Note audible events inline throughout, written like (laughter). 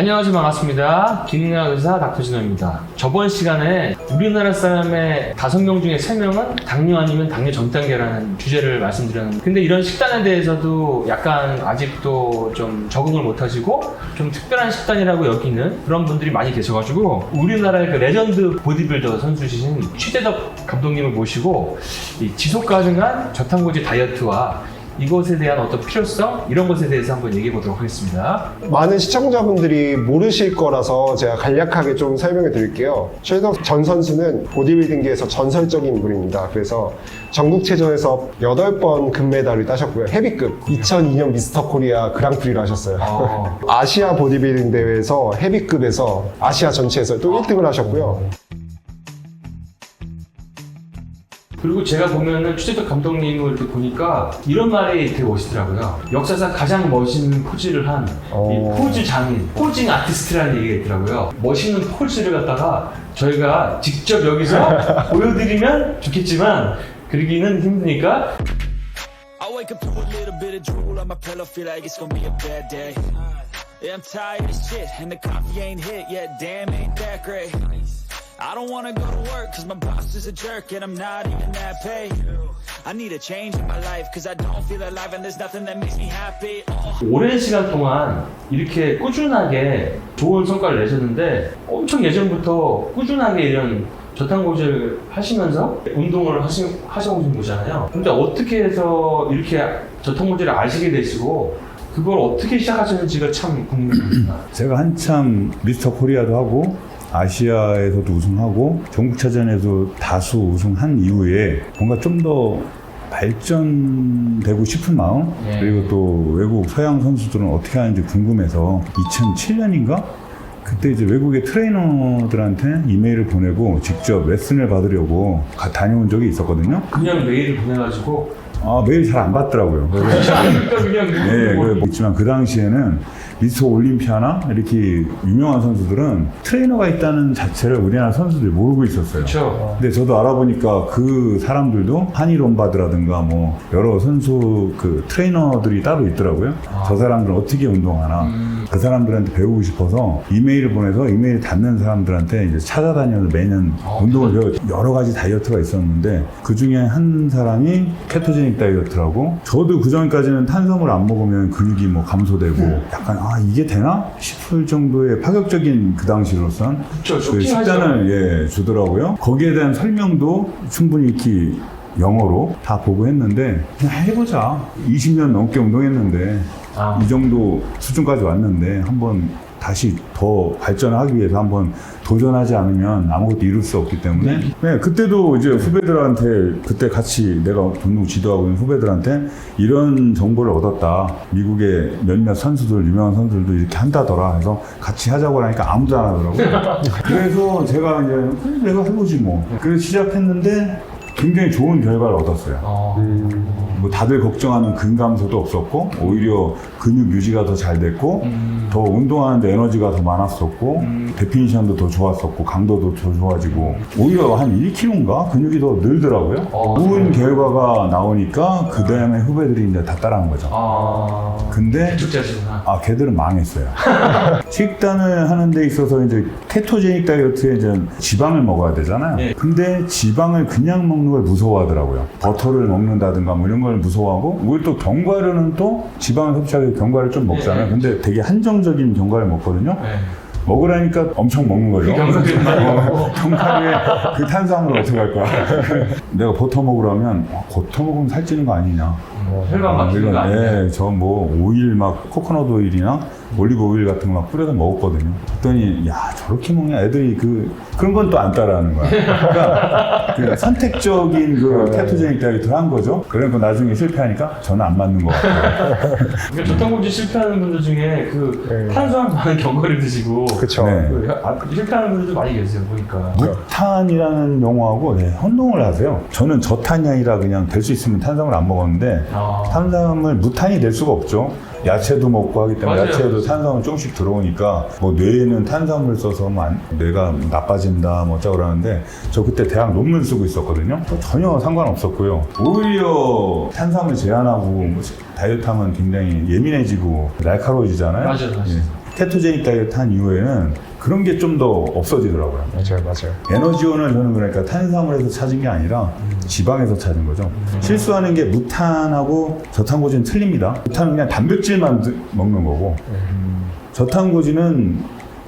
안녕하세요. 반갑습니다. 기능학 의사 닥터진호입니다. 저번 시간에 우리나라 사람의 다섯 명 중에 세 명은 당뇨 아니면 당뇨 전 단계라는 주제를 말씀드렸는데 근데 이런 식단에 대해서도 약간 아직도 좀 적응을 못 하시고 좀 특별한 식단이라고 여기는 그런 분들이 많이 계셔가지고 우리나라의 그 레전드 보디빌더 선수이신 취재덕 감독님을 모시고 이 지속 가능한 저탄고지 다이어트와 이것에 대한 어떤 필요성 이런 것에 대해서 한번 얘기해 보도록 하겠습니다. 많은 시청자분들이 모르실 거라서 제가 간략하게 좀 설명해 드릴게요. 최석 전 선수는 보디빌딩계에서 전설적인 인물입니다. 그래서 전국체전에서 8번 금메달을 따셨고요. 헤비급 2002년 미스터 코리아 그랑프리를 하셨어요. 어. (laughs) 아시아 보디빌딩 대회에서 헤비급에서 아시아 전체에서 또 1등을 하셨고요. 그리고 제가 보면은 취재적 감독님을 이렇게 보니까 이런 말이 되게 멋있더라고요. 역사상 가장 멋있는 포즈를 한 이 어. 포즈 장인, 포징 아티스트라는 얘기가 있더라고요. 멋있는 포즈를 갖다가 저희가 직접 여기서 보여드리면 좋겠지만 그러기는 힘드니까 I wake up to a little bit of drool on my pillow, feel like it's gonna be a bad day. Yeah, I'm tired of shit, and the coffee ain't hit yet, damn, ain't that great. I don't wanna go to work, cause my boss is a jerk, and I'm not even that paid. I need a change in my life, cause I don't feel alive, and there's nothing that makes me happy. Oh. 오랜 시간 동안 이렇게 꾸준하게 좋은 성과를 내셨는데 엄청 예전부터 꾸준하게 이런 저탄고지를 하시면서 운동을 하시, 하셔오신 거잖아요. 근데 어떻게 해서 이렇게 저탄고지를 아시게 되시고 그걸 어떻게 시작하셨는지가 참 궁금합니다. 제가 한참 미스터 코리아도 하고 아시아에서도 우승하고 전국차전에도 다수 우승한 이후에 뭔가 좀더 발전되고 싶은 마음 네. 그리고 또 외국 서양 선수들은 어떻게 하는지 궁금해서 2007년인가 그때 이제 외국의 트레이너들한테 이메일을 보내고 직접 레슨을 받으려고 가- 다녀온 적이 있었거든요. 그냥 메일을 보내가지고 아 메일 잘안 (laughs) 그냥 네, 뭐- 그 있지만 그 당시에는 미스터 올림피아나 이렇게 유명한 선수들은 트레이너가 있다는 자체를 우리나라 선수들이 모르고 있었어요. 그렇죠. 근데 저도 알아보니까 그 사람들도 한일 롬바드라든가 뭐 여러 선수 그 트레이너들이 따로 있더라고요. 아. 저 사람들은 어떻게 운동하나 음. 그 사람들한테 배우고 싶어서 이메일을 보내서 이메일 닿는 사람들한테 이제 찾아다녀서 매년 아, 운동을 배워 여러 가지 다이어트가 있었는데 그 중에 한 사람이 케토제닉 다이어트라고 저도 그 전까지는 탄수화물 안 먹으면 근육이 뭐 감소되고 약간 아 이게 되나 싶을 정도의 파격적인 그 당시로선 그. 식단을 예, 주더라고요. 거기에 대한 설명도 충분히 이렇게 영어로 다 보고 했는데 그냥 해보자. 20년 넘게 운동했는데 아. 이 정도 수준까지 왔는데 한번 다시 더 발전하기 위해서 한번 도전하지 않으면 아무것도 이룰 수 없기 때문에. 네, 그때도 이제 후배들한테 그때 같이 내가 운동 지도하고 있는 후배들한테 이런 정보를 얻었다. 미국의 몇몇 선수들 유명한 선수들도 이렇게 한다더라 해서 같이 하자고 하니까 아무도 안 하더라고요 (laughs) 그래서 제가 이제 그래, 내가 해보지 뭐. 그래서 시작했는데 굉장히 좋은 결과를 얻었어요 어. 뭐 다들 걱정하는 근감소도 없었고 오히려 근육 유지가 더 잘 됐고 음. 더 운동하는데 에너지가 더 많았었고 데피니션도 더 좋았었고 강도도 더 좋아지고 오히려 한 1kg인가 근육이 더 늘더라고요. 어, 좋은 결과가 나오니까 그 다음에 후배들이 이제 다 따라한 거죠. 아. 근데. 아, 걔들은 망했어요. (laughs) 식단을 하는 데 있어서 이제 케토제닉 다이어트에 이제 지방을 먹어야 되잖아요. 네. 근데 지방을 그냥 먹는 걸 무서워하더라고요. 버터를 먹는다든가 뭐 이런 걸 무서워하고, 우리 또 견과류는 또 지방을 섭취하기 위해 견과를 좀 먹잖아요. 네. 근데 되게 한정적인 견과를 먹거든요. 네. 먹으라니까 엄청 먹는 거죠. 그 견과류를 많이 (laughs) 먹고. 어, 그 탄수화물을 어떻게 할 거야. (laughs) 내가 버터 먹으라면, 아, 버터 먹으면 살찌는 거 아니냐. 혈관 막히는 거 아, 아니에요? 네, 저뭐 오일 막 코코넛 오일이나 올리브 오일 같은 거 막 뿌려서 먹었거든요. 그랬더니 야 저렇게 먹냐 애들이 그 그런 건 또 안 따라하는 거야. 그러니까 그 선택적인 그 케토제닉 다이어트를 한 거죠. 그러니까 나중에 실패하니까 저는 안 맞는 것 같아요. 그러니까 저탄고지 실패하는 분들 중에 그 네. 탄수화물 많은 견과류 드시고 그쵸. 네. 그 아, 실패하는 분들도 많이 계세요 보니까. 무탄이라는 용어하고 네, 혼동을 하세요. 저는 저탄이 아니라 그냥 될 수 있으면 탄수화물 안 먹었는데 아. 탄수화물 무탄이 될 수가 없죠. 야채도 먹고 하기 때문에 맞아요. 야채에도 탄수화물 조금씩 들어오니까 뭐 뇌에는 탄수화물 써서 뭐 안- 뇌가 나빠진다 뭐 어쩌고 그러는데 저 그때 대학 논문 쓰고 있었거든요. 전혀 상관없었고요. 오히려 탄수화물 제한하고 뭐 다이어트 하면 굉장히 예민해지고 날카로워지잖아요. 맞아요, 맞아요. 예. 케토제닉 다이어트 한 이후에는 그런 게 좀 더 없어지더라고요. 맞아요, 맞아요. 에너지원을 저는 그러니까 탄수화물에서 찾은 게 아니라 지방에서 찾은 거죠. 실수하는 게 무탄하고 저탄고지는 틀립니다. 무탄은 그냥 단백질만 드- 먹는 거고 저탄고지는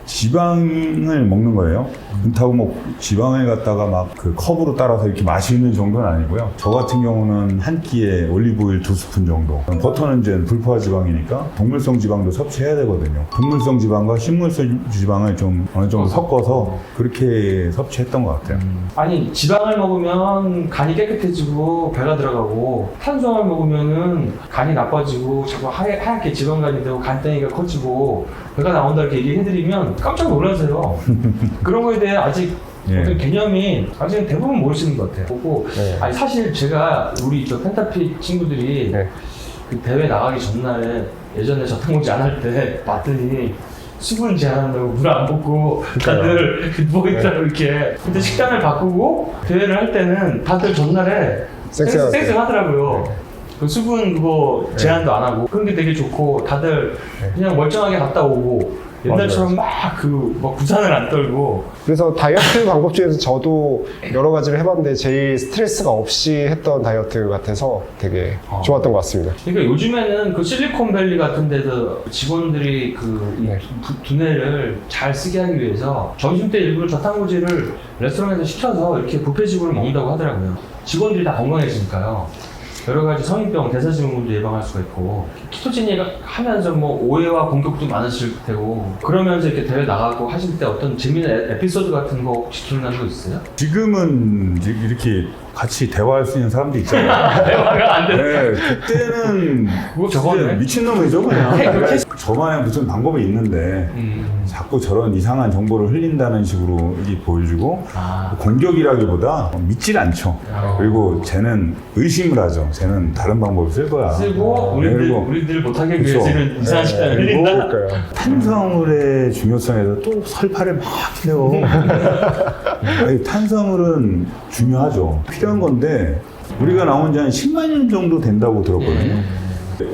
지방을 먹는 거예요. 그렇다고 뭐 지방을 갖다가 막 그 컵으로 따라서 이렇게 마시는 정도는 아니고요. 저 같은 경우는 한 끼에 올리브오일 두 스푼 정도. 버터는 이제 불포화 지방이니까 동물성 지방도 섭취해야 되거든요. 동물성 지방과 식물성 지방을 좀 어느 정도 섞어서 그렇게 섭취했던 것 같아요. 아니 지방을 먹으면 간이 깨끗해지고 배가 들어가고 탄수화물 먹으면은 간이 나빠지고 자꾸 하얗, 하얗게 지방간이 되고 간땡이가 커지고 배가 나온다 이렇게 얘기해드리면 깜짝 놀라세요. (laughs) 그런 거에 대해 아직 예. 어떤 개념이 아직 대부분 모르시는 것 같아요. 보고 네. 아니 사실 제가 우리 저 펜타피 친구들이 네. 그 대회 나가기 전날에 예전에 저탄고지 안 할 때 봤더니 수분 제한한다고 물안 붓고 다들 뭐 있다고 이렇게 근데 식단을 바꾸고 대회를 할 때는 다들 전날에 쌩쌩하게. 쌩쌩하더라고요 그 수분 그거 제한도 안 하고 그런 게 되게 좋고 다들 그냥 멀쩡하게 갔다 오고 옛날처럼 막 그 막 부산을 안 떨고 그래서 다이어트 (laughs) 방법 중에서 저도 여러 가지를 해봤는데 제일 스트레스가 없이 했던 다이어트 같아서 되게 어. 좋았던 것 같습니다. 그러니까 요즘에는 그 실리콘밸리 같은 데서 직원들이 그이 네. 두- 두뇌를 잘 쓰게 하기 위해서 점심 때 일부러 저탄고지를 레스토랑에서 시켜서 이렇게 부페식으로 먹는다고 하더라고요. 직원들이 다 건강해지니까요. 여러 가지 성인병, 대사증후군도 예방할 수가 있고 키토제닉 하면서 뭐 오해와 공격도 많으실 테고 그러면서 이렇게 대회 나가고 하실 때 어떤 에- 에피소드 같은 거 혹시 기억나는 거 있어요? 지금은 이렇게 같이 대화할 수 있는 사람도 있잖아요. (laughs) 대화가 안 되는 네, 그때는 그거 저거네. 미친놈이죠 그냥. (laughs) 해- 그렇게 저만의 무슨 방법이 있는데 음. 자꾸 저런 이상한 정보를 흘린다는 식으로 이게 보여주고 아. 공격이라기보다 믿질 않죠. 어. 그리고 쟤는 의심을 하죠. 쟤는 다른 방법을 쓸 거야. 쓰고 네, 우리들 그리고 우리들 못하게 그쵸. 위해서는 이상한 식단을 네, 흘린다. 탄수화물의 중요성에서 또 설파를 막 해요. (laughs) 아니, 탄수화물은 중요하죠. 필요한 건데 우리가 나온 지 한 10만 년 정도 된다고 들었거든요.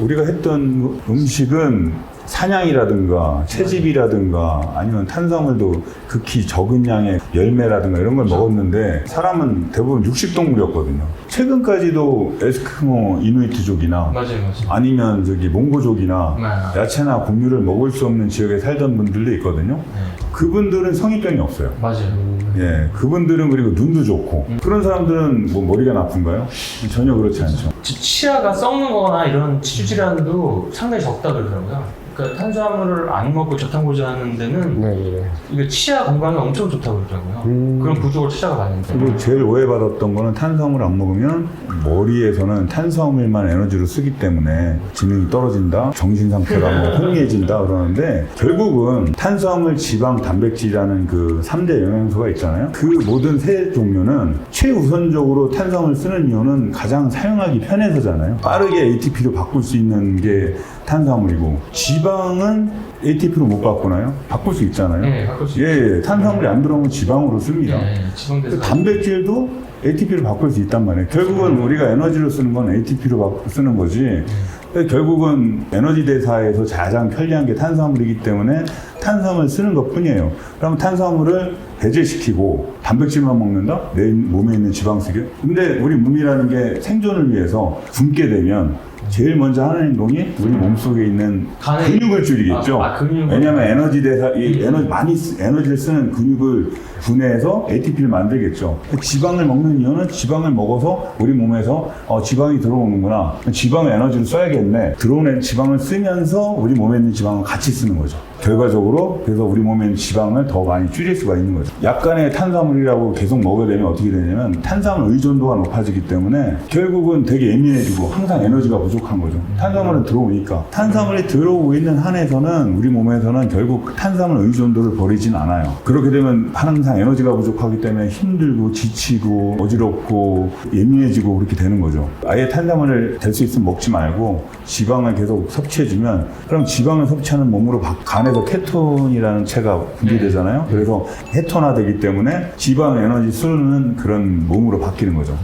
우리가 했던 음식은 사냥이라든가 채집이라든가 아니면 탄수화물도 극히 적은 양의 열매라든가 이런 걸 먹었는데 사람은 대부분 육식 동물이었거든요. 최근까지도 에스크모 이누이트족이나 맞아요, 맞아요. 아니면 저기 몽고족이나 네. 야채나 곡류를 먹을 수 없는 지역에 살던 분들도 있거든요. 네. 그분들은 성인병이 없어요. 맞아요. 예, 그분들은 그리고 눈도 좋고 음. 그런 사람들은 뭐 머리가 나쁜가요? 전혀 그렇지 않죠. 치- 치아가 썩는 거나 이런 치주 질환도 상당히 적다 그러더라고요. 그러니까 탄수화물을 안 먹고 저탄고지 하는 데는 네, 네, 네. 이게 치아 건강에 엄청 좋다고 그러더라고요. 음. 그런 부족을 찾아가 봤는데. 그리고 제일 오해받았던 거는 탄수화물 안 먹으면 머리에서는 탄수화물만 에너지로 쓰기 때문에 지능이 떨어진다, 정신 상태가 뭐 (laughs) 혼미해진다 그러는데 결국은 탄수화물, 지방, 단백질이라는 그 3대 영양소가 있잖아요. 그 모든 세 종류는 최우선적으로 탄수화물 쓰는 이유는 가장 사용하기 편해서잖아요. 빠르게 ATP로 바꿀 수 있는 게 탄수화물이고 지방은 ATP로 못 바꾸나요? 바꿀 수 있잖아요. 네, 바꿀 수 예, 예, 탄수화물이 안 들어오면 지방으로 씁니다. 네, 지방대사. 그 단백질도 ATP로 바꿀 수 있단 말이에요. 결국은 우리가 에너지로 쓰는 건 ATP로 쓰는 거지. 근데 결국은 에너지 대사에서 가장 편리한 게 탄수화물이기 때문에 탄수화물 쓰는 것 뿐이에요. 그럼 탄수화물을 배제시키고 단백질만 먹는다? 내 몸에 있는 지방 쓰게? 근데 우리 몸이라는 게 생존을 위해서 굶게 되면 제일 먼저 하는 행동이 우리 몸속에 있는 간에- 근육을 줄이겠죠. 아, 아, 근육을. 왜냐하면 에너지 대사, 이 음. 에너지 많이 쓰- 에너지를 쓰는 근육을 분해해서 ATP를 만들겠죠. 그 지방을 먹는 이유는 지방을 먹어서 우리 몸에서 어, 지방이 들어오는구나. 지방을 에너지를 써야겠네. 들어오는 지방을 쓰면서 우리 몸에 있는 지방을 같이 쓰는 거죠. 결과적으로 그래서 우리 몸에 있는 지방을 더 많이 줄일 수가 있는 거죠. 약간의 탄수화물이라고 계속 먹게 되면 어떻게 되냐면 탄수화물 의존도가 높아지기 때문에 결국은 되게 예민해지고 항상 에너지가 부족 한 거죠. 탄수화물은 들어오니까 탄수화물이 들어오고 있는 한에서는 우리 몸에서는 결국 탄수화물 의존도를 버리진 않아요. 그렇게 되면 항상 에너지가 부족하기 때문에 힘들고 지치고 어지럽고 예민해지고 그렇게 되는 거죠. 아예 탄수화물을 될 수 있으면 먹지 말고 지방을 계속 섭취해주면 그럼 지방을 섭취하는 몸으로 바- 간에서 케톤이라는 체가 분비되잖아요. 그래서 헤톤화되기 때문에 지방 에너지 쓰는 그런 몸으로 바뀌는 거죠.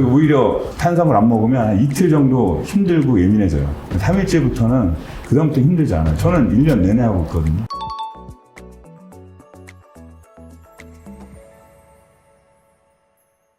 오히려 탄수화물 안 먹으면 한 이틀 정도 힘들고 예민해져요. 3일째부터는 그다음부터 힘들지 않아요. 저는 1년 내내 하고 있거든요.